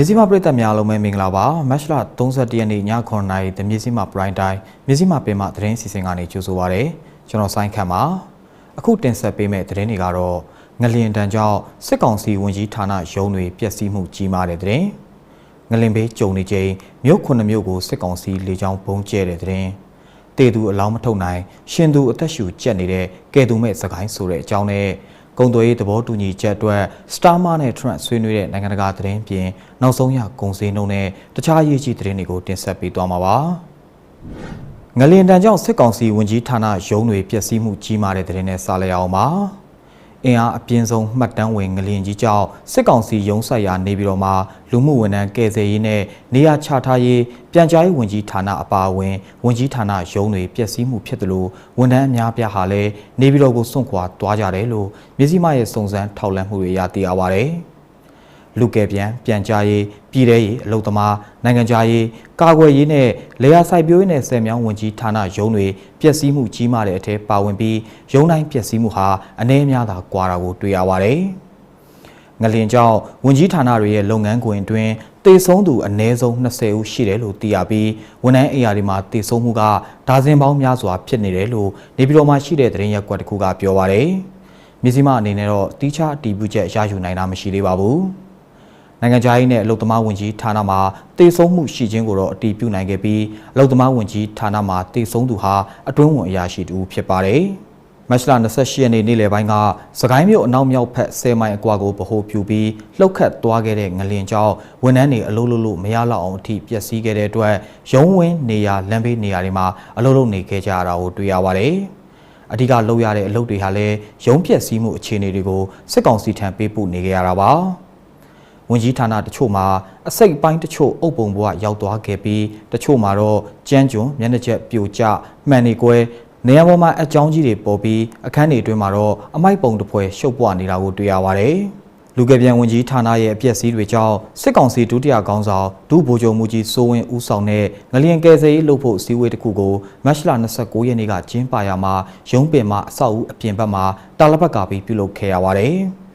မြစည်းမပရိသတ်များလုံးပဲမင်္ဂလာပါမတ်လ31ရက်နေ့ည9:00နာရီတမြစည်းမပရိုင်းတိုင်းမြစည်းမပင်မသတင်းစီစဉ်ကနေကြိုဆိုပါရစေကျွန်တော်ဆိုင်းခန့်ပါအခုတင်ဆက်ပေးမယ့်သတင်းတွေကတော့ငလျင်တန်ကြောင့်စစ်ကောင်စီဝန်ကြီးဌာနရုံးတွေပျက်စီးမှုကြီးမားတဲ့သတင်းငလင်ဘေးကြုံနေချိန်မြို့ခုနှစ်မြို့ကိုစစ်ကောင်စီလေကြောင်းဘုံကျဲတဲ့သတင်းတေသူအလောင်းမထုတ်နိုင်ရှင်သူအသက်ရှူကျက်နေတဲ့ကဲသူမဲ့စကိုင်းဆိုတဲ့အကြောင်းနဲ့ ကုန်သွယ်ရေးသဘောတူညီချက်အတွက်စတာမာနဲ့ Trump ဆွေးနွေးတဲ့နိုင်ငံတကာသတင်းပြင်နောက်ဆုံးရကုန်စည်နှုန်းနဲ့တခြားရေးကြီးသတင်းတွေကိုတင်ဆက်ပေးသွားမှာပါ။ငလျင်တန်ကြောင့်စစ်ကောင်စီဝန်ကြီးဌာနရုံးတွေပျက်စီးမှုကြီးမားတဲ့သတင်းနဲ့စလိုက်အောင်ပါ။ အင်အားအပြင်းဆုံးမှတ်တမ်းဝင်ငလျင်ကြီးကြောင့်စစ်ကောင်စီရုံးဆိုင်ရာနေပြည်တော်မှာလူမှုဝန်ထမ်းကယ်ဆယ်ရေးနဲ့နေရာချထားရေးပြန်ကြားရေးဝန်ကြီးဌာနအပါအဝင်ဝန်ကြီးဌာနရုံးတွေပျက်စီးမှုဖြစ်တယ်လို့ဝန်ထမ်းအများပြားဟာလည်းနေပြည်တော်ကိုစွန့်ခွာသွားကြတယ်လို့မြစည်းမရဲ့စုံစမ်းထောက်လှမ်းမှုတွေရသိရပါဗျ။ လူကယ်ပြန်ပြန်ကြားရေးပြည်ထရေးအလုံသမားနိုင်ငံခြားရေးကာကွယ်ရေးနဲ့လေယာစိုက်ပျိုးရေးနဲ့ဆယ်မြောင်းဝင်ကြီးဌာနရုံးတွေပျက်စီးမှုကြီးမားတဲ့အထက်ပါဝင်ပြီးရုံးတိုင်းပျက်စီးမှုဟာအနည်းအများသာကွာတာကိုတွေ့ရပါတယ်။ငလင်ကြောင့်ဝင်ကြီးဌာနတွေရဲ့လုပ်ငန်းခွင်အတွင်းတေဆုံးသူအနည်းဆုံး20ဦးရှိတယ်လို့သိရပြီးဝန်ထမ်းအိမ်ယာတွေမှာတေဆုံးမှုကဒါဇင်ပေါင်းများစွာဖြစ်နေတယ်လို့နေပြည်တော်မှာရှိတဲ့သတင်းရက်ကွက်တစ်ခုကပြောပါရယ်။မြစည်းမအနေနဲ့တော့တီးခြားတီးပူချက်ရယူနိုင်တာမရှိသေးပါဘူး။ နိုင်ငံခြားရေးနဲ့အလုံသမားဝန်ကြီးဌာနမှတည်ဆုံးမှုရှိခြင်းကိုတော့အတည်ပြုနိုင်ခဲ့ပြီးအလုံသမားဝန်ကြီးဌာနမှတည်ဆုံးသူဟာအတွင်းဝန်အရာရှိတူဖြစ်ပါတယ်။မတ်လ28ရက်နေ့နေ့လယ်ပိုင်းကစကိုင်းမြို့အနောက်မြောက်ဖက်10မိုင်အကွာကိုဗဟိုပြုပြီးလှုပ်ခတ်သွားခဲ့တဲ့ငလင်ကြောင့်ဝန်ထမ်းတွေအလုပ်လုပ်လို့မရတော့အောင်အထိပျက်စီးခဲ့တဲ့အတွက်ရုံးဝင်းနေရာလမ်းဘေးနေရာတွေမှာအလုပ်လုပ်နေခဲ့ကြရတာကိုတွေ့ရပါတယ်။အဓိကလုပ်ရတဲ့အလုပ်တွေဟာလည်းရုံးပျက်စီးမှုအခြေအနေတွေကိုစစ်ကောင်စီထံပေးပို့နေကြရတာပါ။ ဝန်ကြီးဌာနတချို့မှာအစိတ်ပိုင်းတချို့အုပ်ပုံဘဝရောက်သွားခဲ့ပြီးတချို့မှာတော့ကြမ်းကျွန်းမျက်နှာချက်ပြိုကျမှန်နေကွဲနေရာပေါ်မှာအကြောင်းကြီးတွေပေါ်ပြီးအခန်းတွေအတွင်းမှာတော့အမိုက်ပုံတစ်ဖွဲရှုပ်ပွားနေတာကိုတွေ့ရပါတယ်။လူကပြန်ဝန်ကြီးဌာနရဲ့အပြက်စီးတွေကြောင့်စစ်ကောင်စီဒုတိယခေါင်းဆောင်ဒုဗိုလ်ချုပ်မှုကြီးစိုးဝင်းဦးဆောင်တဲ့ငလျင်ကယ်ဆယ်ရေးလုပ်ဖို့စည်းဝေးတစ်ခုကိုမတ်လ29ရက်နေ့ကကျင်းပရာမှာရုံးပင်မှာအဆောက်အဦအပြင်ဘက်မှာတာလပတ်ကာပြီးပြုလုပ်ခဲ့ရပါတယ်။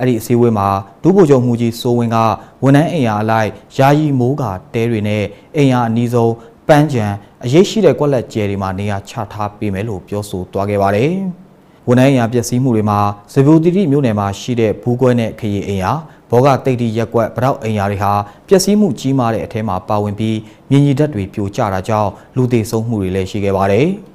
အဲ့ဒီအစည်းအဝေးမှာဒုဗိုလ်ချုပ်မှုကြီးစိုးဝင်းကဝန်ထမ်းအိမ်ယာအလိုက်ယာယီမိုးကာတဲတွေနဲ့အိမ်ယာအနီးဆုံးပန်းကြံအရေးရှိတဲ့ကွက်လက်ကျဲတွေမှာနေရာချထားပေးမယ်လို့ပြောဆိုသွားခဲ့ပါတယ်။ဝန်ထမ်းအိမ်ယာပျက်စီးမှုတွေမှာဇဗူတီတိမြို့နယ်မှာရှိတဲ့ဘူးကွဲနဲ့ခရီအိမ်ယာဘောဂတိတ်တိရက်ကွက်ဗရောက်အိမ်ယာတွေဟာပျက်စီးမှုကြီးမားတဲ့အထဲမှာပါဝင်ပြီးမြင်းကြီးဓာတ်တွေပြိုကျတာကြောင့်လူသေဆုံးမှုတွေလည်းရှိခဲ့ပါတယ်။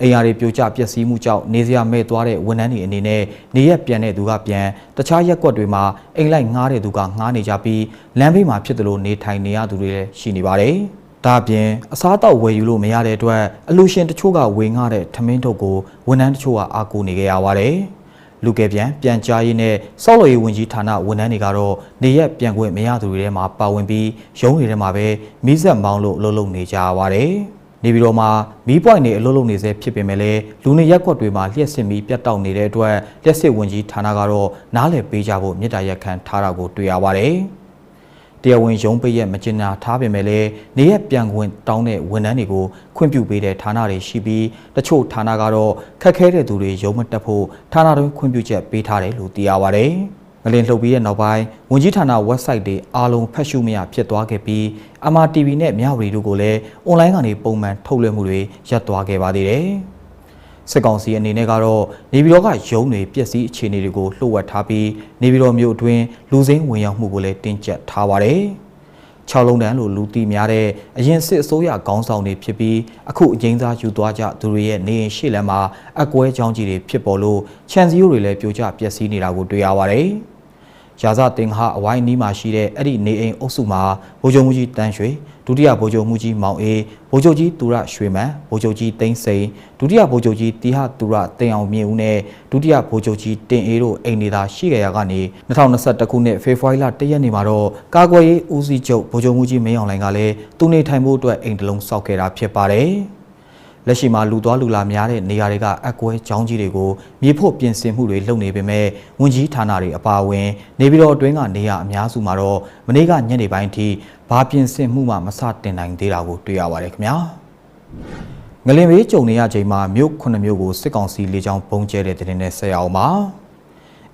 အိမ်ယာတွေပြိုကျပျက်စီးမှုကြောင့်နေစရာမဲ့သွားတဲ့ဝန်ထမ်းတွေအနေနဲ့နေရက်ပြန်တဲ့သူကပြန်တခြားရက်ကွက်တွေမှာအိမ်လိုက်ငားတဲ့သူကငားနေကြပြီးလမ်းဘေးမှာဖြစ်သလိုနေထိုင်နေရသူတွေလည်းရှိနေပါတယ်။ဒါပြင်အစားအသောက်ဝယ်ယူလို့မရတဲ့အတွက်အလူရှင်တချို့ကဝေငှတဲ့ထမင်းထုတ်ကိုဝန်ထမ်းတချို့ကအားကိုးနေကြရပါတယ်။လူကယ်ပြန်ပြန်ကြားရေးနဲ့စောက်လို့ရေးဝန်ကြီးဌာနဝန်ထမ်းတွေကတော့နေရက်ပြန်ခွင့်မရသူတွေထဲမှာပါဝင်ပြီးရုံးတွေထဲမှာပဲမိဆက်မောင်းလို့အလုပ်လုပ်နေကြရပါတယ်။ နေပြည်တော်မှာမီးပွိုင်တွေအလုပ်လုပ်နေစေဖြစ်ပေမဲ့လည်းလူနေရက်ကွက်တွေမှာလျှက်စစ်မီးပြတ်တောက်နေတဲ့အတွက်လျှက်စစ်ဝင်ကြီးဌာနကတော့နားလည်ပေးကြဖို့မြစ်တာရက်ခံထားတာကိုတွေ့ရပါတယ်။တရားဝင်ရုံးပိတ်ရက်မကျင်နာထားပေမဲ့လည်းနေရက်ပြန်ခွင့်တောင်းတဲ့ဝန်ထမ်းတွေကိုခွင့်ပြုပေးတဲ့ဌာနတွေရှိပြီးတချို့ဌာနကတော့ခက်ခဲတဲ့သူတွေရုံးမတက်ဖို့ဌာနတွင်ခွင့်ပြုချက်ပေးထားတယ်လို့သိရပါတယ်။ ငလင်လှုပ်ပြီးတဲ့နောက်ပိုင်းဝန်ကြီးဌာန website တွေအားလုံးဖတ်ရှုမရဖြစ်သွားခဲ့ပြီး MRTV နဲ့မြဝတီတို့ကိုလည်း online ကနေပုံမှန်ထုတ်လွှင့်မှုတွေရပ်သွားခဲ့ပါသေးတယ်။စစ်ကောင်စီအနေနဲ့ကတော့နေပြည်တော်ကရုံးတွေပျက်စီးအခြေအနေတွေကိုလှုပ်ဝက်ထားပြီးနေပြည်တော်မြို့အတွင်းလူစိမ်းဝင်ရောက်မှုကိုလည်းတင်းကျပ်ထားပါတယ်။6လုံးတန်းလိုလူတီများတဲ့အရင်စစ်အစိုးရခေါင်းဆောင်တွေဖြစ်ပြီးအခုအကျဉ်းသားယူသွားကြသူတွေရဲ့နေရင်ရှေ့လမ်းမှာအကွဲချောင်းကြီးတွေဖြစ်ပေါ်လို့ခြံစည်းရိုးတွေလည်းပြိုကျပျက်စီးနေတာကိုတွေ့ရပါတယ်။ ရာဇတင်ဟာအဝိုင်းနီးမှာရှိတဲ့အဲ့ဒီနေအိမ်အုပ်စုမှာဗိုလ်ချုပ်မှုကြီးတန်းရွှေဒုတိယဗိုလ်ချုပ်မှုကြီးမောင်အေးဗိုလ်ချုပ်ကြီးသူရရွှေမန်ဗိုလ်ချုပ်ကြီးသိန်းစိန်ဒုတိယဗိုလ်ချုပ်ကြီးတီဟသူရတင်အောင်မြင့်ဦးနဲ့ဒုတိယဗိုလ်ချုပ်ကြီးတင်အေးတို့အိမ်နေသာရှိကြရာကနေ2021ခုနှစ်ဖေဖော်ဝါရီလ1ရက်နေ့မှာတော့ကာကွယ်ရေးဦးစီးချုပ်ဗိုလ်ချုပ်မှုကြီးမင်းအောင်လှိုင်ကလည်းသူနေထိုင်ဖို့အတွက်အိမ်တလုံးစောက်ခဲ့တာဖြစ်ပါတယ်။ လက်ရှိမှာလူသွားလူလာများတဲ့နေရာတွေကအကွဲကြောင်းကြီးတွေကိုမြေဖို့ပြင်ဆင်မှုတွေလုပ်နေပေမဲ့ဝန်ကြီးဌာနတွေအပါအဝင် နေပြည်တော်အတွင်းကနေရာအများစုမှာတော့မနေ့ကညနေပိုင်းထိဘာပြင်ဆင်မှုမှမစတင်နိုင်သေးတာကိုတွေ့ရပါတယ်ခင်ဗျာငလင်ဘေးကြုံနေရချိန်မှာမြို့ခုနှစ်မြို့ကိုစစ်ကောင်စီလေကြောင်းပုံကျဲတဲ့တဲ့နဲ့ဆက်ရအောင်ပါ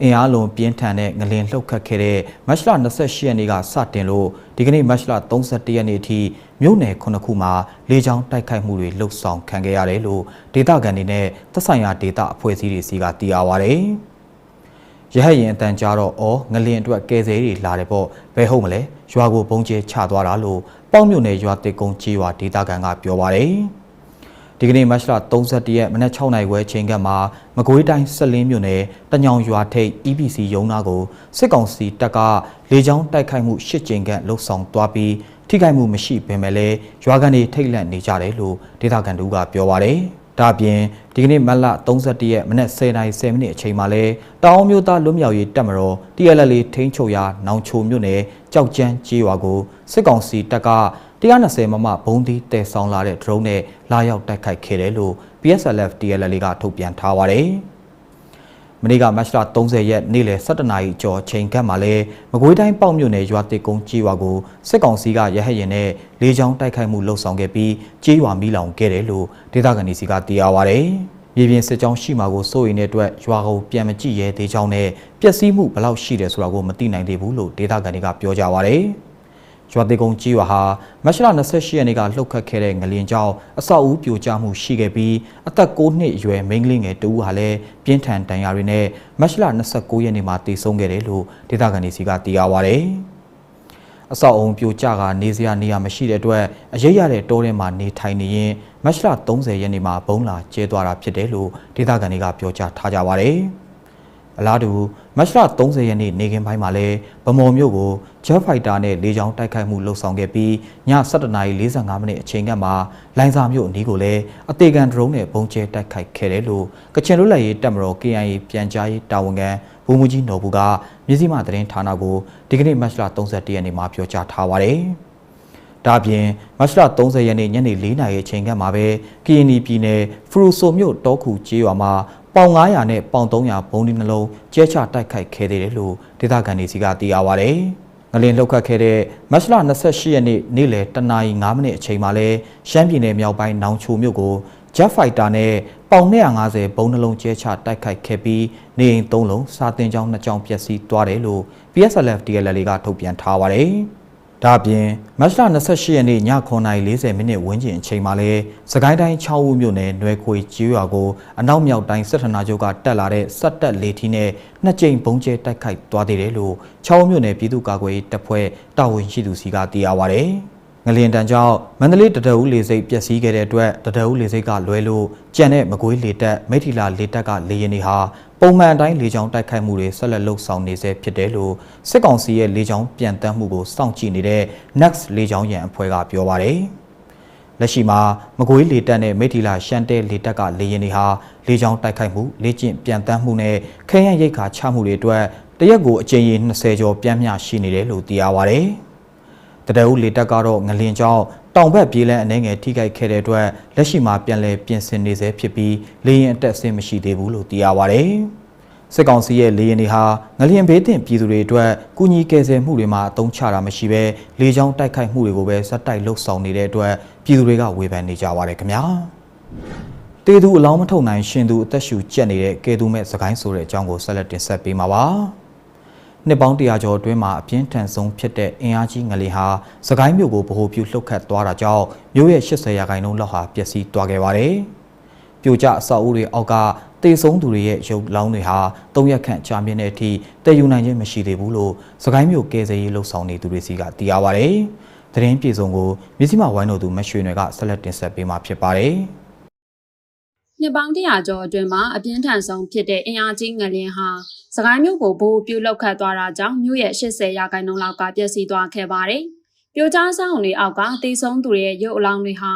အင်အားလုံးပြင်းထန်တဲ့ငလင်လှုပ်ခတ်ခဲ့တဲ့မတ်လ28ရက်နေ့ကစတင်လို့ဒီကနေ့မတ်လ31ရက်နေ့အထိမြို့နယ်9ခုမှာလေကြောင်းတိုက်ခိုက်မှုတွေလှုပ်ဆောင်ခံခဲ့ရတယ်လို့ဒေသခံတွေနဲ့သက်ဆိုင်ရာဒေသအဖွဲ့အစည်းတွေစီကသိရပါဗျ။ရဟတ်ရင်အတန်ကြားတော့အော်ငလင်အတွက်ကယ်ဆယ်တွေလာတယ်ပေါ့ဘယ်ဟုတ်မလဲရွာကိုပုံကျဲချသွားတာလို့ပေါက်မြို့နယ်ရွာတစ်ကုန်းကြီးရွာဒေသခံကပြောပါတယ်။ ဒီကနေ့မတ်လ31ရက်မနက်6နိုင်ဝဲချိန်ကမှာမကွေးတိုင်းဆက်လင်းမြို့နယ်တညောင်ရွာထိပ် EPC ရုံးသားကိုစစ်ကောင်စီတပ်ကလေကြောင်းတိုက်ခိုက်မှု၈ကြိမ်ခန့်လှုပ်ဆောင်သွားပြီးထိခိုက်မှုမရှိပေမဲ့လည်းရွာကန်တွေထိတ်လန့်နေကြတယ်လို့ဒေသခံတို့ကပြောပါတယ်။ဒါ့အပြင်ဒီကနေ့မတ်လ31ရက်မနက်10:10မိနစ်အချိန်မှာလဲတောင်အောင်မြို့သားလွတ်မြောက်ရေးတပ်မတော် TLL ထိန်းချုပ်ရာနောင်ချိုမြို့နယ်ကြောက်ကျန်းကျေးရွာကိုစစ်ကောင်စီတပ်က 120မမဘုံဒီတဲဆောင်လာတဲ့ drone နဲ့လာရောက်တိုက်ခိုက်ခဲ့တယ်လို့ PSLF TLL ကထုတ်ပြန်ထားပါတယ်။မနေ့ကမတ်လ30ရက်နေ့လယ်17နာရီကျော်ချိန်ခန့်မှာလဲမကွေးတိုင်းပေါ့မြို့နယ်ရွာတစ်ကုန်းကြေးရွာကိုစစ်ကောင်စီကရဟတ်ရင်နဲ့လေကြောင်းတိုက်ခိုက်မှုလှုပ်ဆောင်ခဲ့ပြီးကြေးရွာမိလောင်ခဲ့တယ်လို့ဒေသခံတွေစီကသိရပါဗျ။မြေပြင်စစ်ကြောင်းရှိမှာကိုစိုးရိမ်တဲ့အတွက်ရွာကိုပြန်မကြည့်ရဲသေးကြောင်းနဲ့ပျက်စီးမှုဘယ်လောက်ရှိတယ်ဆိုတာကိုမသိနိုင်သေးဘူးလို့ဒေသခံတွေကပြောကြပါဗျ။ ရွာသေးကုန်းကြီးရွာဟာမတ်လ28ရက်နေ့ကလှုပ်ခတ်ခဲ့တဲ့ငလျင်ကြောင့်အဆောက်အဦပြိုကျမှုရှိခဲ့ပြီးအသက်9နှစ်အရွယ်မိန်းကလေးငယ်တဦးဟာလည်းပြင်းထန်ဒဏ်ရာတွေနဲ့မတ်လ29ရက်နေ့မှာတည်ဆုံးခဲ့တယ်လို့ဒေသခံတွေစီကသိရပါဗျ။အဆောက်အုံပြိုကျကနေစရာနေရာမရှိတဲ့အတွက်အရေးရတဲ့တောထဲမှာနေထိုင်နေရင်မတ်လ30ရက်နေ့မှာဘုံလာကျဲသွားတာဖြစ်တယ်လို့ဒေသခံတွေကပြောကြားထားကြပါတယ်။ အလားတူမတ်လ30ရက်နေ့နေကင်းပိုင်းမှာလဲဗမော်မြို့ကို Jet Fighter နဲ့လေကြောင်းတိုက်ခိုက်မှုလှုပ်ဆောင်ခဲ့ပြီးည7:45မိနစ်အချိန်ကမှလိုင်စာမြို့အနီးကိုလည်းအသေးခံဒရုန်းနဲ့ပုံကျဲတိုက်ခိုက်ခဲ့တယ်လို့ကချင်လွတ်လပ်ရေးတပ်မတော် KIA ပြန်ကြားရေးတာဝန်ခံဘူမူကြီးနော်ဘူးကမြစည်းမသတင်းဌာနကိုဒီကနေ့မတ်လ31ရက်နေ့မှာပြောကြားထားပါတယ်။ဒါပြင်မတ်လ30ရက်နေ့ညနေ4နာရီအချိန်ကမှပဲ KNY ပြည်နယ်ဖရူဆိုမြို့တောခုကျေးရွာမှာ ပေါင်900နဲ့ပေါင်300ဘုံဒီနှလုံးကျဲချတိုက်ခိုက်ခဲ့သေးတယ်လို့ဒေသခံတွေစီကသိရပါဗျ။ငလင်လှုပ်ခတ်ခဲ့တဲ့မတ်လ28ရက်နေ့နေ့လယ်တနာရီ9မိနစ်အချိန်မှာလဲရှမ်းပြည်နယ်မြောက်ပိုင်းနောင်ချိုမြို့ကို Jet Fighter နဲ့ပေါင်250ဘုံနှလုံးကျဲချတိုက်ခိုက်ခဲ့ပြီးနေအိမ်3လုံးစာတင်ကြောင်း2ကြောင်းပျက်စီးသွားတယ်လို့ PSLF DLL ကထုတ်ပြန်ထားပါတယ်။ ဒါ့အပြင်မတ်လ28ရက်နေ့ည9:40မိနစ်ဝန်းကျင်အချိန်မှာလဲစကိုင်းတိုင်း6ဦးမြို့နယ်နွယ်ခွေကျေးရွာကိုအနောက်မြောက်တိုင်းစစ်ဌာနချုပ်ကတက်လာတဲ့စက်တက်လေထီနဲ့နှစ်ကြိမ်ဘုံကျဲတိုက်ခိုက်သွားသေးတယ်လို့6ဦးမြို့နယ်ပြည်သူ့ကာကွယ်ရေးတပ်ဖွဲ့တာဝန်ရှိသူစီကသိရပါဗျ။ ငလျင်တန်ကြောင့်မန္တလေးတဒအူးလေစိတ်ပျက်စီးခဲ့တဲ့အတွက်တဒအူးလေစိတ်ကလွဲလို့ကြံတဲ့မကွေးလေတက်မိထီလာလေတက်ကလေရင်တွေဟာပုံမှန်အတိုင်းလေကြောင်းတိုက်ခိုက်မှုတွေဆက်လက်လှုပ်ဆောင်နေဆဲဖြစ်တယ်လို့စစ်ကောင်စီရဲ့လေကြောင်းပြန်တမ်းမှုကိုစောင့်ကြည့်နေတဲ့ Next လေကြောင်းရန်အဖွဲ့ကပြောပါတယ်။လက်ရှိမှာမကွေးလေတပ်နဲ့မိထီလာရှန်တဲလေတပ်ကလေရင်တွေဟာလေကြောင်းတိုက်ခိုက်မှုလေ့ကျင့်ပြန်တမ်းမှုနဲ့ခဲယံရိတ်ခါချမှုတွေအတွက်တရက်ကိုအကြိမ်ရေ20ကျော်ပြန့်မျှရှိနေတယ်လို့သိရပါတယ်။ တတအုပ်လေတပ်ကတော့ငလင်ကြောင့်တောင်ဘက်ပြေးလန်းအနေငယ်ထိခိုက်ခဲ့တဲ့အတွက်လက်ရှိမှာပြန်လည်ပြင်ဆင်နေဆဲဖြစ်ပြီးလေရင်အတက်အဆင်းမရှိသေးဘူးလို့သိရပါဗျ။စစ်ကောင်စီရဲ့လေရင်တွေဟာငလျင်ဘေးတင်ပြည်သူတွေအတွက်ကုညီကယ်ဆယ်မှုတွေမှာအသုံးချတာမရှိဘဲလေကြောင်းတိုက်ခိုက်မှုတွေကိုပဲစက်တိုက်လှုပ်ဆောင်နေတဲ့အတွက်ပြည်သူတွေကဝေဖန်နေကြပါတယ်ခင်ဗျာ။တေသူအလောင်းမထုတ်နိုင်ရှင်သူအသက်ရှူကျက်နေတဲ့ကဲသူမဲ့စကိုင်းဆိုတဲ့အကြောင်းကိုဆက်လက်တင်ဆက်ပေးမှာပါ။ နှစ်ပေါင်းတရာကျော်အတွင်းမှာအပြင်းထန်ဆုံးဖြစ်တဲ့အင်အားကြီးငလျင်ဟာစကိုင်းမြို့ကိုဗဟိုပြုလှုပ်ခတ်သွားတာကြောင့်မြို့ရဲ့80ရာခိုင်နှုန်းလောက်ဟာပျက်စီးသွားခဲ့ပါတယ်။ပြိုကျအဆောက်အဦတွေအောက်ကတေဆုံးသူတွေရဲ့ရုပ်လောင်းတွေဟာ၃ရက်ခန့်ကြာမြင့်တဲ့အထိတည်ယူနိုင်ခြင်းမရှိသေးဘူးလို့စကိုင်းမြို့ကယ်ဆယ်ရေးလှုပ်ဆောင်နေသူတွေစီကသိရပါတယ်။သတင်းပြေဆုံးကိုမြစည်းမဝိုင်းတော်သူမရွှေနယ်ကဆက်လက်တင်ဆက်ပေးမှာဖြစ်ပါတယ်။ နှစ်ပေါင်းတရာကျော်အတွင်းမှာအပြင်းထန်ဆုံးဖြစ်တဲ့အင်အားကြီးငလျင်ဟာစကိုင်းမြို့ကိုဘိုးပြုတ်လောက်ခတ်သွားတာကြောင့်မြို့ရဲ့80ရာခိုင်နှုန်းလောက်ကပျက်စီးသွားခဲ့ပါတယ်။ပြိုကျဆောင်တွေအောက်ကတေဆုံးသူတွေရဲ့ရုပ်အလောင်းတွေဟာ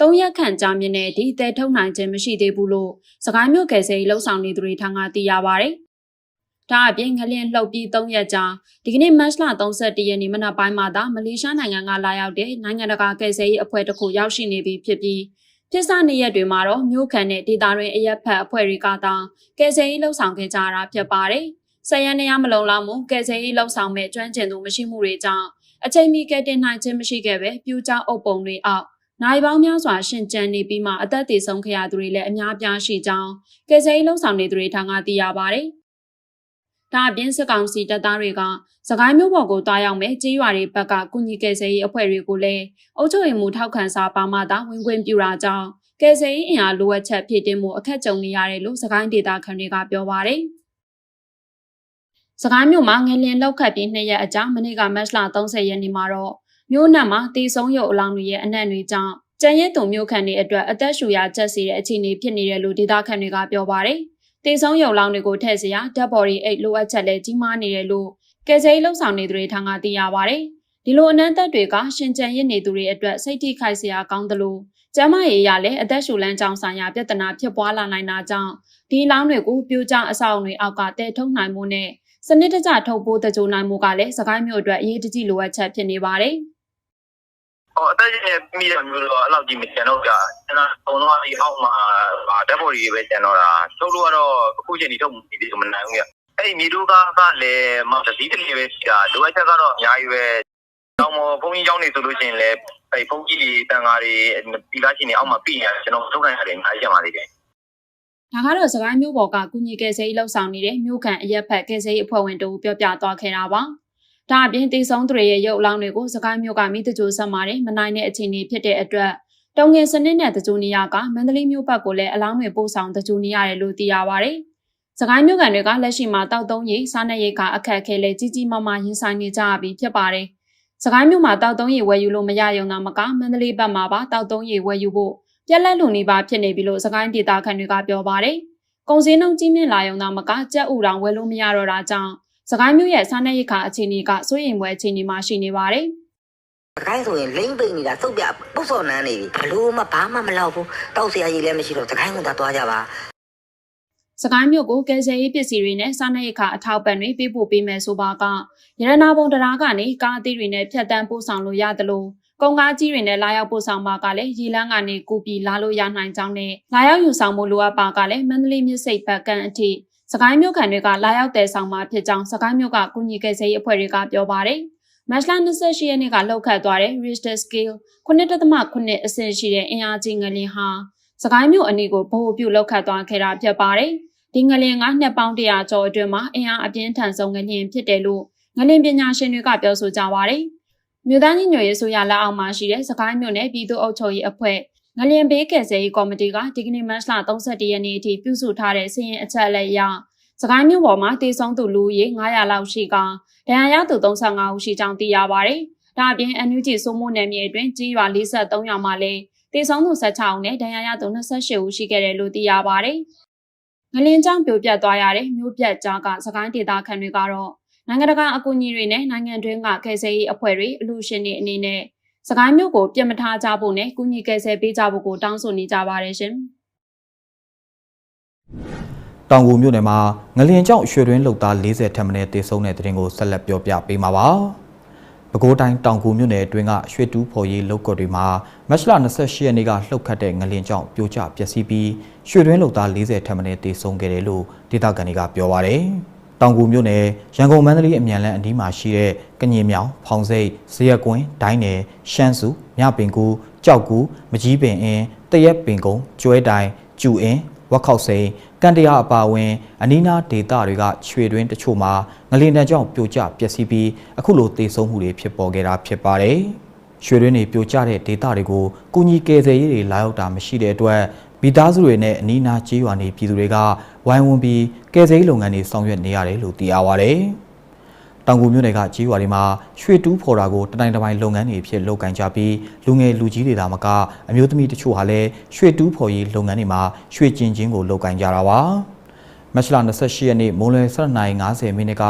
သုံးရက်ခန့်ကြာမြင့်တဲ့ဒီတဲထုတ်နိုင်ခြင်းမရှိသေးဘူးလို့စကိုင်းမြို့ကယ်ဆယ်ရေးလှုပ်ဆောင်နေသူတွေထံကသိရပါတယ်။ဒါအပြင်ငလျင်လှုပ်ပြီး3ရက်ကြာဒီကနေ့မတ်လ31ရက်နေ့မနက်ပိုင်းမှာသာမလေးရှားနိုင်ငံကလာရောက်တဲ့နိုင်ငံတကာကယ်ဆယ်ရေးအဖွဲ့တစ်ခုရောက်ရှိနေပြီဖြစ်ပြီး ဖြစ်စနေရက်တွေမှာတော့မြို့ခံနဲ့ဒေသတွင်းအရက်ဖက်အဖွဲ့တွေကသာကယ်ဆယ်ရေးလှုပ်ဆောင်ခဲ့ကြတာဖြစ်ပါတယ်။ဆယ်ရက်နေရမလုံလောက်မှုကယ်ဆယ်ရေးလှုပ်ဆောင်မဲ့ကျွမ်းကျင်သူမရှိမှုတွေကြောင့်အချိန်မီကယ်တင်နိုင်ခြင်းမရှိခဲ့ပဲပြူကျအုပ်ပုံတွေအောက်နိုင်ပေါင်းများစွာရှင်ကျန်နေပြီးမှအသက်သေဆုံးခဲ့ရသူတွေလည်းအများပြားရှိကြောင်းကယ်ဆယ်ရေးလှုပ်ဆောင်နေသူတွေထံကသိရပါတယ်။ ဒါအပြင်စစ်ကောင်စီတပ်သားတွေကစကိုင်းမျိုးပေါ်ကိုတွားရောက်မဲ့ကြေးရွာတွေဘက်ကကုညီကယ်ဆယ်ရေးအဖွဲ့တွေကိုလည်းအုပ်ချုပ်ရေးမှူးထောက်ခံစာပါမှသာဝင်ခွင့်ပြုတာကြောင့်ကယ်ဆယ်ရေးအင်အားလိုအပ်ချက်ဖြစ်တင်မှုအခက်ကြုံနေရတယ်လို့စကိုင်းဒေတာခန်တွေကပြောပါရယ်စကိုင်းမြို့မှာငလင်လောက်ခတ်ပြီးနှစ်ရက်အကြာမနေ့ကမတ်လ30ရက်နေ့မှာတော့မြို့နက်မှာတီဆုံးရုပ်အလောင်းတွေရဲ့အနက်တွေကြောင့်ကျန်ရဲတုံမြို့ခံတွေအတွက်အသက်ရှူရကျက်စီတဲ့အခြေအနေဖြစ်နေတယ်လို့ဒေတာခန်တွေကပြောပါရယ် တေဆုံးရုပ်လောင်းတွေကိုထည့်စရာဓာတ်ဘော်ရီအိတ်လိုအပ်ချက်လည်းကြီးမားနေတယ်လို့ကယ်ဆယ်ရေးလှုပ်ဆောင်နေသူတွေထံကသိရပါဗျ။ဒီလိုအနမ်းသက်တွေကရှင်ကျန်ရစ်နေသူတွေအတွက်စိတ်ထိခိုက်စရာကောင်းတယ်လို့ကျမရေရလည်းအသက်ရှူလန်းကြောင်ဆိုင်ရာပြဿနာဖြစ်ပွားလာနိုင်တာကြောင့်ဒီလောင်းတွေကိုပြိုကျအဆောက်အုံတွေအောက်ကတဲထုတ်နိုင်မှုနဲ့စနစ်တကျထုတ်ပိုးတကြိုနိုင်မှုကလည်းစကိုင်းမျိုးအတွက်အရေးတကြီးလိုအပ်ချက်ဖြစ်နေပါတယ်။ ဟောအသက်ရှင်မိတာမျိုးတော့အဲ့လောက်ကြီးမကျန်တော့ကြာကျွန်တော်ပုံတော့ဒီအောက်မှာဟာဓာတ်ပေါ်ကြီးပဲကျန်တော့တာထုတ်လို့ကတော့အခုချိန်ထိထုတ်မပြီးသေးမနိုင်ဘူးရအဲ့ဒီမြေတို့ကကလည်းမသတိတလေးပဲရှိတာလိုအပ်ချက်ကတော့အများကြီးပဲတောင်ပေါ်ဘုန်းကြီးကျောင်းနေဆိုလို့ရှိရင်လည်းအဲ့ဘုန်းကြီးတွေတန်ဃာတွေဒီလားရှင်နေအောက်မှာပြည်နေကျွန်တော်ထုတ်နိုင်တာတွေအများကြီးကျန်ပါသေးတယ်ဒါကတော့စကိုင်းမျိုးပေါ်ကကုညီကယ်ဆယ်ရေးလှုပ်ဆောင်နေတဲ့မြို့ခံအရက်ဖက်ကယ်ဆယ်ရေးအဖွဲ့ဝင်တို့ပြောပြသွားခဲ့တာပါ။ ဒါအပြင်တည်ဆုံးသူတွေရဲ့ရုပ်အလောင်းတွေကိုစကိုင်းမျိုးကမိတကြိုဆက်မာတဲ့မနိုင်တဲ့အခြေအနေဖြစ်တဲ့အတွက်တုံငင်စနစ်နဲ့တကြိုနေရကမန္တလေးမြို့ဘက်ကိုလည်းအလောင်းတွေပို့ဆောင်တကြိုနေရတယ်လို့သိရပါဗျ။စကိုင်းမျိုးကန်တွေကလက်ရှိမှာတောက်သုံးရေးစားနပ်ရိက္ခာအခက်အခဲလေးကြီးကြီးမားမားရင်ဆိုင်နေကြရပြီဖြစ်ပါတယ်။စကိုင်းမျိုးမှာတောက်သုံးရေးဝယ်ယူလို့မရရုံသာမကမန္တလေးဘက်မှာပါတောက်သုံးရေးဝယ်ယူဖို့ပြက်လက်လူနေပါဖြစ်နေပြီလို့စကိုင်းဒေတာခန်တွေကပြောပါတယ်။ကုန်စည်နှုန်းကြီးမြင့်လာရုံသာမကကြက်ဥတောင်ဝယ်လို့မရတော့တာကြောင့် စကိုင်းမြို့ရဲ့စားနပ်ရိက္ခာအခြေအနေကစိုးရိမ်ပွဲအခြေအနေမှာရှိနေပါတယ်။အကိုင်းဆိုရင်လိမ့်ပိန်နေတာသုတ်ပြပုတ်စော်နန်းနေပြီဘလို့မှဘာမှမလောက်ဘူးတောက်စရာကြီးလည်းမရှိတော့စကိုင်းကသာသွားကြပါ။စကိုင်းမြို့ကိုကယ်ဆယ်ရေးပစ္စည်းတွေနဲ့စားနပ်ရိက္ခာအထောက်ပံ့တွေပေးပို့ပေးမယ်ဆိုပါကရတနာပုံတရားကနေကားအသီးတွေနဲ့ဖြတ်တန်းပို့ဆောင်လို့ရတယ်လို့ကုန်ကားကြီးတွေနဲ့လာရောက်ပို့ဆောင်ပါကလည်းရေလန်းကနေကူပြီးလာလို့ရနိုင်ကြောင်းနဲ့လာရောက်ယူဆောင်မှုလိုအပ်ပါကလည်းမန္တလေးမြစ်စိတ်ဘက်ကန်အထိ စကိုင်းမြို့ခံတွေကလာရောက်တဲ့ဆောင်မှာဖြစ်ကြောင်းစကိုင်းမြို့ကကုညီကယ်ဆယ်ရေးအဖွဲ့တွေကပြောပါတယ်။မတ်လ28ရက်နေ့ကလှုပ်ခတ်သွားတဲ့ Richter Scale 9.9အဆင့်ရှိတဲ့အင်အားကြီးငလင်ဟာစကိုင်းမြို့အနီးကိုဗဟိုပြုလှုပ်ခတ်သွားခဲ့တာဖြစ်ပါတယ်။ဒီငလင်ကနှစ်ပေါင်း100ကျော်အတွင်းမှာအင်အားအပြင်းထန်ဆုံးငလင်ဖြစ်တယ်လို့ငလင်ပညာရှင်တွေကပြောဆိုကြပါတယ်။မြို့သားညီညွတ်ရေးဆိုရလက်အောက်မှာရှိတဲ့စကိုင်းမြို့နယ်ပြည်သူ့အုပ်ချုပ်ရေးအဖွဲ့ ငလျင်ဘေးကယ်ဆယ်ရေးကော်မတီကဒီကနေ့မတ်လ31ရက်နေ့အထိပြုစုထားတဲ့စီရင်အချက်အလက်အရစကိုင်းမြို့ပေါ်မှာတည်ဆုံးသူလူဦးရေ900လောက်ရှိကဒဏ်ရာရသူ35ဦးရှိကြောင်းသိရပါတယ်။ဒါအပြင်အန်ယူဂျီစိုးမိုးနယ်မြေအတွင်းကြီးရွာ43ရွာမှာလည်းတည်ဆုံးသူ16ဦးနဲ့ဒဏ်ရာရသူ28ဦးရှိခဲ့တယ်လို့သိရပါတယ်။ငလင်ကြောင့်ပြိုပြတ်သွားရတဲ့မြို့ပြတ်ကြားကစကိုင်းဒေသခံတွေကတော့နိုင်ငံတကာအကူအညီတွေနဲ့နိုင်ငံတွင်းကကယ်ဆယ်ရေးအဖွဲ့တွေအလူရှင်တွေအနေနဲ့ စကိုင်းမြို့ကိုပြစ်မထားကြဖို့နဲ့ကုညီကယ်ဆယ်ပေးကြဖို့ကိုတောင်းဆိုနေကြပါတယ်ရှင်။တောင်ကူမြို့နယ်မှာငလျင်ကြောင့်ရွှေတွင်းလုံသား40ထက်မနည်းတေဆုံးတဲ့တဲ့ရင်ကိုဆက်လက်ပြောပြပေးမှာပါ။ပဲခူးတိုင်းတောင်ကူမြို့နယ်အတွင်းကရွှေတူးဖော်ရေးလုပ်ကွက်တွေမှာမတ်လ28ရက်နေ့ကလှုပ်ခတ်တဲ့ငလျင်ကြောင့်ပြိုကျပျက်စီးပြီးရွှေတွင်းလုံသား40ထက်မနည်းတေဆုံးခဲ့တယ်လို့ဒေသခံတွေကပြောပါရယ်။ တောင်ကူမြို့နယ်ရန်ကုန်မန္တလေးအမြန်လန်းအနီးမှာရှိတဲ့ကညင်မြောင်ဖောင်စိတ်ဇရက်ကွင်းဒိုင်းနယ်ရှမ်းစုမြပင်ကူကြောက်ကူမကြီးပင်အင်းတရက်ပင်ကုန်းကျွဲတိုင်ကျူအင်းဝက်ခောက်စိန်ကန်တရားအပါအဝင်အနီးနားဒေသတွေကရွှေတွင်းတချို့မှာငလင်တန်းကြောင့်ပြိုကျပျက်စီးပြီးအခုလိုသေဆုံးမှုတွေဖြစ်ပေါ်ခဲ့တာဖြစ်ပါတယ်။ရွှေတွင်းတွေပြိုကျတဲ့ဒေသတွေကိုကုညီကယ်ဆယ်ရေးတွေလာရောက်တာမရှိတဲ့အတွက် မိသားစုတွေနဲ့အနီးနားကျေးရွာနေပြည်သူတွေကဝိုင်းဝန်းပြီးကယ်ဆယ်ရေးလုပ်ငန်းတွေဆောင်ရွက်နေရတယ်လို့သိရပါတယ်။တောင်ကူမြို့နယ်ကကြီးရွာတွေမှာရွှေတူးဖော်တာကိုတတိုင်းတစ်ပိုင်းလုပ်ငန်းတွေဖြစ်လုပ်ကင်ကြပြီးလူငယ်လူကြီးတွေဒါမကအမျိုးသမီးတချို့ဟာလည်းရွှေတူးဖော်ရေးလုပ်ငန်းတွေမှာရွှေကျင်ချင်းကိုလုပ်ကင်ကြတာပါ မတ်လ28ရက်နေ့မွန်လွယ်7:50မိနစ်က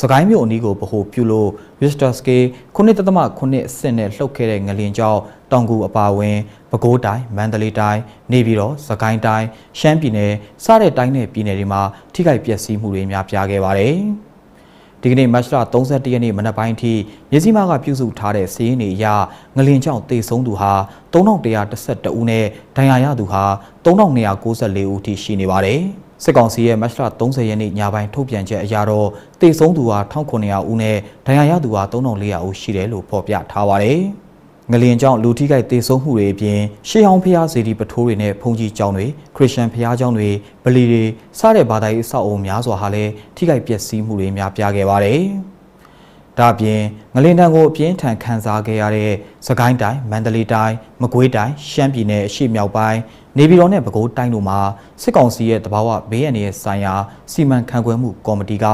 စကိုင်းမြို့အနီးကိုဗဟိုပြုလို့ Vista Scale 9.9အဆင့်နဲ့လှုပ်ခဲ့တဲ့ငလျင်ကြောင့်တောင်ကူအပါအဝင်ပဲခူးတိုင်းမန္တလေးတိုင်းနေပြည်တော်စကိုင်းတိုင်းရှမ်းပြည်နယ်စတဲ့တိုင်းနယ်ပြည်နယ်တွေမှာထိခိုက်ပျက်စီးမှုတွေများပြားခဲ့ပါတယ်။ဒီကနေ့မတ်လ31ရက်နေ့မနက်ပိုင်းအထိမြစည်းမကပြုစုထားတဲ့စီးရင်တွေအရငလင်ကြောင့်တေဆုံးသူဟာ3112ဦးနဲ့ဒဏ်ရာရသူဟာ3294ဦးထိရှိနေပါတယ်။ စစ်ကောင်စီရဲ့မတ်လ30ရက်နေ့ညပိုင်းထုတ်ပြန်ချက်အရတော့တေဆုံးသူဟာ1900ဦးနဲ့ဒဏ်ရာရသူဟာ3400ဦးရှိတယ်လို့ဖော်ပြထားပါတယ်။ငလျင်ကြောင့်လူထိခိုက်ဒေဆုံးမှုတွေအပြင်ရှေးဟောင်းဖျားစေတီပထိုးတွေနဲ့ဘုံကြီးကျောင်းတွေခရစ်ယာန်ဖျားကျောင်းတွေဗလီတွေစတဲ့ဘာသာရေးအဆောက်အအုံများစွာဟာလည်းထိခိုက်ပျက်စီးမှုတွေများပြားခဲ့ပါတယ်။ ဒါ့အပြင်ငလင်တန်ကိုအပြင်းထန်ခံစားခဲ့ရတဲ့စကိုင်းတိုင်းမန္တလေးတိုင်းမကွေးတိုင်းရှမ်းပြည်နယ်အရှေ့မြောက်ပိုင်းနေပြည်တော်နဲ့ပဲခူးတိုင်းတို့မှာစစ်ကောင်စီရဲ့တဘာဝဘေးရန်ရဲ့ဆိုင်ရာစီမံခန့်ခွဲမှုကော်မတီက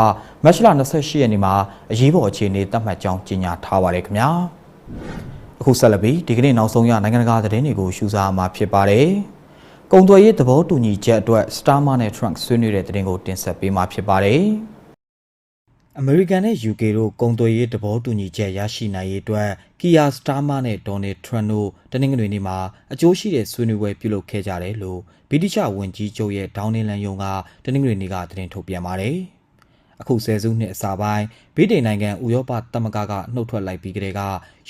မတ်လ28ရက်နေ့မှာအရေးပေါ်အခြေအနေသတ်မှတ်ကြောင်းကြေညာထားပါတယ်ခင်ဗျာ။အခုဆက်လက်ပြီးဒီကနေ့နောက်ဆုံးရနိုင်ငံတကာသတင်းတွေကိုရှုစားမှာဖြစ်ပါတယ်။ကုံသွယ်ရေးသဘောတူညီချက်အတွက် Starmer နဲ့ Trump ဆွေးနွေးတဲ့သတင်းကိုတင်ဆက်ပေးမှာဖြစ်ပါတယ်။ အမေရိကန်နဲ့ UK တို့ကုန်သွယ်ရေးသဘောတူညီချက်ရရှိနိုင်ရေးအတွက် Keir Starmer နဲ့ Donald Trump တို့တနင်္ဂနွေနေ့မှာအကျိုးရှိတဲ့ဆွေးနွေးပွဲပြုလုပ်ခဲ့ကြတယ်လို့ဗြိတိရှဝန်ကြီးချုပ်ရဲ့ဒေါင်းနင်းလန်ယုံကတနင်္ဂနွေနေ့ကသတင်းထုတ်ပြန်ပါတယ်။အခုဆယ်စုနှစ်အစပိုင်းဗြိတိန်နိုင်ငံဥရောပသမဂ္ဂကနှုတ်ထွက်လိုက်ပြီးကတည်းက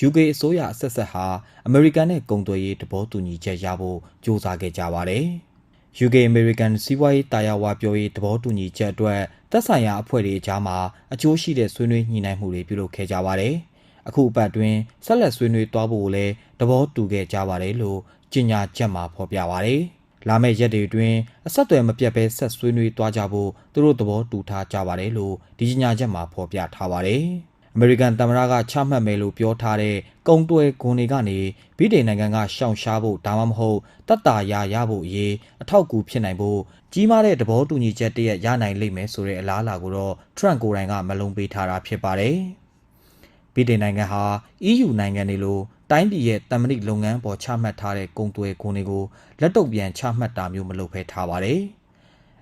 UK အစိုးရအဆက်ဆက်ဟာအမေရိကန်နဲ့ကုန်သွယ်ရေးသဘောတူညီချက်ရဖို့ကြိုးစားခဲ့ကြပါတယ်။ UK American စီးပွားရေးတာယာဝပြောရေးသဘောတူညီချက်အတွက်သက်ဆိုင်ရာအဖွဲ့တွေအကြားမှာအကျိုးရှိတဲ့ဆွေးနွေးညှိနှိုင်းမှုတွေပြုလုပ်ခဲ့ကြပါတယ်။အခုအပတ်တွင်ဆက်လက်ဆွေးနွေးသွားဖို့လည်းသဘောတူခဲ့ကြပါတယ်လို့ကြေညာချက်မှာဖော်ပြပါတယ်။လာမယ့်ရက်တွေအတွင်းအဆက်အသွယ်မပြတ်ဘဲဆက်ဆွေးနွေးသွားကြဖို့သူတို့သဘောတူထားကြပါတယ်လို့ဒီကြေညာချက်မှာဖော်ပြထားပါတယ်။ အမေရိကန်သမ္မတကချမှတ်မယ်လို့ပြောထားတဲ့ကုံတွယ်ဂွန်တွေကနေဗြိတိန်နိုင်ငံကရှောင်ရှားဖို့ဒါမှမဟုတ်တတ်တာရရဖို့အရေးအထောက်အကူဖြစ်နိုင်ဖို့ကြီးမားတဲ့သဘောတူညီချက်တရက်ရနိုင်လိမ့်မယ်ဆိုတဲ့အလားအလာကိုတော့ Trump ကိုယ်တိုင်ကမလုံးပေးထားတာဖြစ်ပါတယ်။ဗြိတိန်နိုင်ငံဟာ EU နိုင်ငံတွေလိုတိုင်းပြည်ရဲ့တမန်လုပ်ငန်းပေါ်ချမှတ်ထားတဲ့ကုံတွယ်ဂွန်တွေကိုလက်တုပ်ပြန်ချမှတ်တာမျိုးမလုပ်ဘဲထားပါတယ်။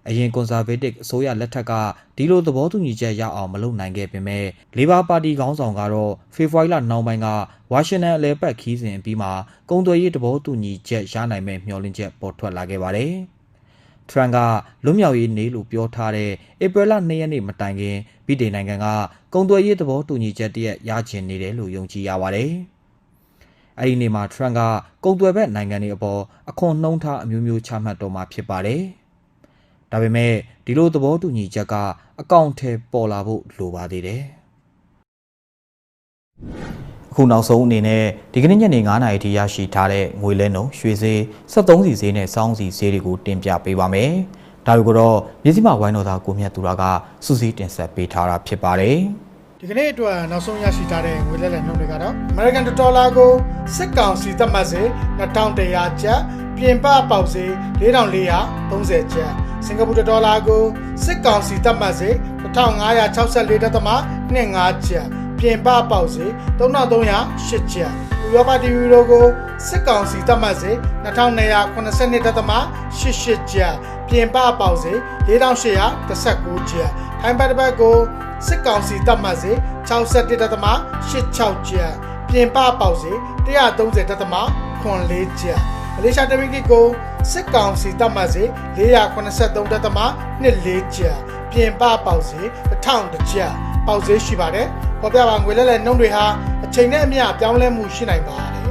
အရင်ကွန်ဆာဗေးတစ်အစိုးရလက်ထက်ကဒီလိုသဘောတူညီချက်ရအောင်မလုပ်နိုင်ခဲ့ပေမဲ့လေဘာပါတီခေါင်းဆောင်ကတော့ဖေဖော်ဝါရီလနှောင်းပိုင်းကဝါရှင်တန်အလဲပတ်ခီးစဉ်အပြီးမှာကုန်သွယ်ရေးသဘောတူညီချက်ရနိုင်မဲ့မျှော်လင့်ချက်ပေါ်ထွက်လာခဲ့ပါတယ်။ထရန်ကလွတ်မြောက်ရေးနေ့လို့ပြောထားတဲ့ဧပြီလ2ရက်နေ့မတိုင်ခင်ဗြိတိန်နိုင်ငံကကုန်သွယ်ရေးသဘောတူညီချက်တရက်ရချင်နေတယ်လို့ယုံကြည်ရပါတယ်။အဲဒီနေ့မှာထရန်ကကုန်သွယ်ဘက်နိုင်ငံတွေအပေါ်အခွန်နှုံးထားအမျိုးမျိုးချမှတ်တော်မှာဖြစ်ပါတယ်။ ဒါပေမဲ့ဒီလိုသဘောတူညီချက်ကအကောင့်ထဲပေါ်လာဖို့လိုပါသေးတယ်အခုနောက်ဆုံးအနေနဲ့ဒီကနေ့ညနေ9:00နာရီထိရရှိထားတဲ့ငွေလဲနှုန်းရွှေဈေး73စီဈေးနဲ့စောင်းစီဈေးတွေကိုတင်ပြပေးပါမယ်။ဒါတွေကိုတော့မြစည်းမဝိုင်းတော်သားကိုမြတ်သူရကစူးစီးတင်ဆက်ပေးထားတာဖြစ်ပါတယ်။ဒီကနေ့အတွက်နောက်ဆုံးရရှိထားတဲ့ငွေလဲလှယ်နှုန်းတွေကတော့ American Dollar ကိုစစ်ကောင်စီသတ်မှတ်စေ2100ကျပ်ပြင်ပပေါက်စေ4430ကျပ် စင်ကာပူဒေါ်လာကိုစစ်ကောင်စီသတ်မှတ်စေ1564.25ကျပ်ပြင်ပပေါက်စေ3308ကျပ်ဥရောပတီဗီရိုကိုစစ်ကောင်စီသတ်မှတ်စေ2282.88ကျပ်ပြင်ပပေါက်စေ4819ကျပ်ထိုင်းဘတ်တစ်ဘတ်ကိုစစ်ကောင်စီတပ်မှတ်စေ61.86ကျပ်ပြင်ပပေါက်စေ130.84ကျပ် မလေးရှားတမီကီကိုစစ်ကောင်စီတပ်မှတ်စေ483.24ကျပ်ပြင်ပပေါက်စေ1000ကျပ်ပေါက်စေရှိပါတယ်ပေါ်ပြပါငွေလဲလဲနှုန်းတွေဟာအချိန်နဲ့အမျှပြောင်းလဲမှုရှိနိုင်ပါတယ်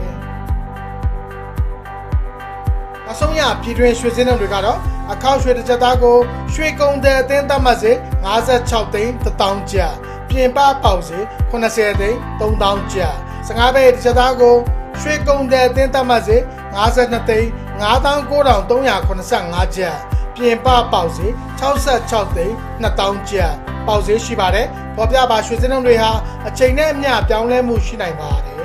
နောက်ဆုံးရပြည်တွင်းရွှေစင်းနှုန်းတွေကတော့အခောက်ရွှေတစ်ချက်သားကိုရွှေကုံတဲ့အသင်းသတ်မှတ်စေ56သိန်း1000ကျပ်ပြင်ပပေါက်စေ80သိန်း3000ကျပ်15ပဲတစ်ချက်သားကိုရွှေကုံတဲ့အသင်းသတ်မှတ်စေ 52သိန်း99,385ကျပ်ပြင်ပပေါက်စေ66သိန်း2000ကျပ်ပေါက်စေရှိပါတယ်ပေါ်ပြပါရွှေစင်းနှုန်းတွေဟာအချိန်နဲ့အမျှပြောင်းလဲမှုရှိနိုင်ပါတယ်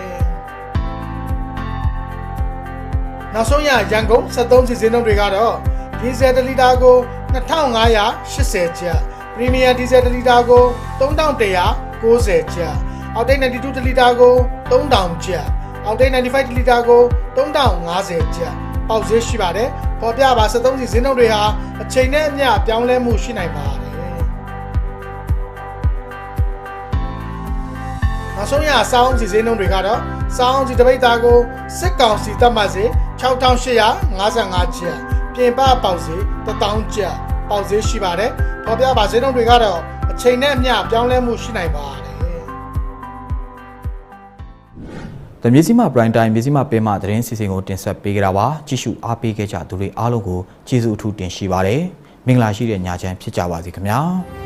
နောက်ဆုံးရရန်ကုန်73စီစဉ်နှုန်းတွေကတော့ဒီဇယ်1လီတာကို2580ကျပ်ပရီမီယံဒီဇယ်1လီတာကို3190ကျပ်အောက်တိတ်92လီတာကို3000ကျပ် အောက်တိတ်95လီတာကို3050ကျပ်ပေါက်ဈေးရှိပါတယ်ပေါ်ပြပါ73စီဈေးနှုန်းတွေဟာအချိန်နဲ့အမျှပြောင်းလဲမှုရှိနိုင်ပါတယ်နောက်ဆုံးရစောင်းစီဈေးနှုန်းတွေကတော့စောင်းစီတပိတ်သားကိုစစ်ကောင်စီသတ်မှတ်စေ6855ကျပ်ပြင်ပပေါက်စေ1000ကျပ်ပေါက်ဈေးရှိပါတယ်ပေါ်ပြပါဈေးနှုန်းတွေကတော့အချိန်နဲ့အမျှပြောင်းလဲမှုရှိနိုင်ပါတယ်။ မြစည်းမပရိုင်တိုင်းမြစည်းမပင်မသတင်းစီစဉ်ကိုတင်ဆက်ပေးကြတာပါ။ကြည့်ရှုအားပေးခဲ့ကြသူတွေအားလုံးကိုကျေးဇူးအထူးတင်ရှိပါတယ်။မင်္ဂလာရှိတဲ့ညချမ်းဖြစ်ကြပါစေခင်ဗျာ။